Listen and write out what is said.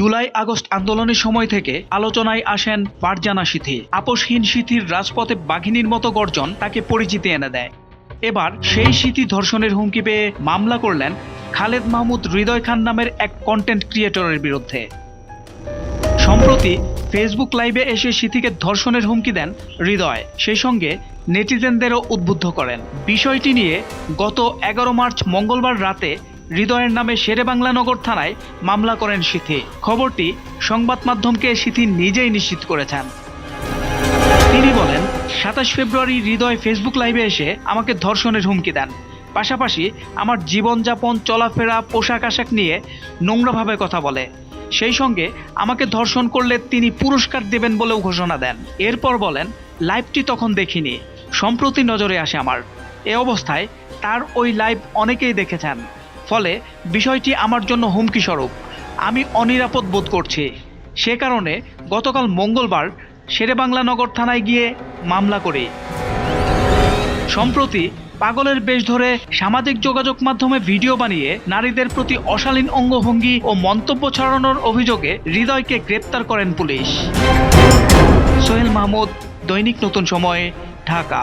July August আন্দোলনের সময় থেকে আলোচনায় আসেন ফারজানা সিথি। আপোষহীন সিথির রাজপথে বাঘিনীর মতো গর্জন তাকে পরিচিতি এনে দেয়। এবার সেই সিথি ধর্ষণের হুমকি পেয়ে মামলা করলেন খালেদ মাহমুদ হৃদয় খান নামের এক কন্টেন্ট ক্রিয়েটরের বিরুদ্ধে। সম্প্রতি ফেসবুক লাইভে এসে সিথিকে ধর্ষণের হুমকি দেন হৃদয়। সেই সঙ্গে নেটিজেনদেরও উদ্বুদ্ধ করেন। বিষয়টি নিয়ে গত এগারো মার্চ মঙ্গলবার রাতে হৃদয়ের নামে শেরেবাংলা নগর থানায় মামলা করেন সিথি। খবরটি সংবাদ মাধ্যমকে সিথি নিজেই নিশ্চিত করেছেন। তিনি বলেন, সাতাশ ফেব্রুয়ারি হৃদয় ফেসবুক লাইভে এসে আমাকে ধর্ষণের হুমকি দেন। পাশাপাশি আমার জীবনযাপন, চলাফেরা, পোশাক আশাক নিয়ে নোংরাভাবে কথা বলে। সেই সঙ্গে আমাকে ধর্ষণ করলে তিনি পুরস্কার দেবেন বলেও ঘোষণা দেন। এরপর বলেন, লাইভটি তখন দেখিনি। সম্প্রতি নজরে আসে আমার। এ অবস্থায় তার ওই লাইভ অনেকেই দেখেছেন। ফলে বিষয়টি আমার জন্য হুমকি স্বরূপ আমি অনিরাপদ বোধ করছি। সে কারণে গতকাল মঙ্গলবার শেরেবাংলা নগর থানায় গিয়ে মামলা করি। সম্প্রতি পাগলের বেশ ধরে সামাজিক যোগাযোগ মাধ্যমে ভিডিও বানিয়ে নারীদের প্রতি অশালীন অঙ্গভঙ্গি ও মন্তব্য ছড়ানোর অভিযোগে হৃদয়কে গ্রেপ্তার করেন পুলিশ। সোহেল মাহমুদ, দৈনিক নতুন সময়, ঢাকা।